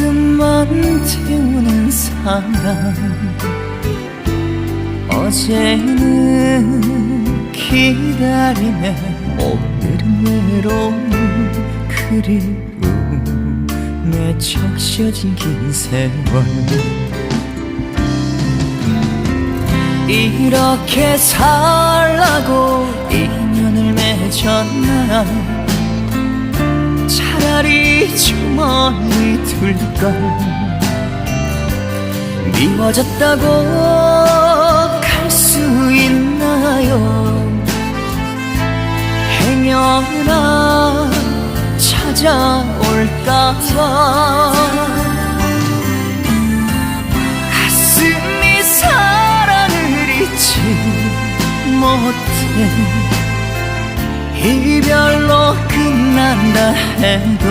가슴만 태우는 사랑 어제는 기다림에 오늘은 외로움 그리움에 적셔진 긴 세월. 이렇게 살라고 인연을 맺었나? 차라리 주머니 둘걸 미워졌다고 갈 수 있나요? 행여나 찾아올까봐? 가슴이 사랑을 잊지 못해. 이별로 끝난다 해도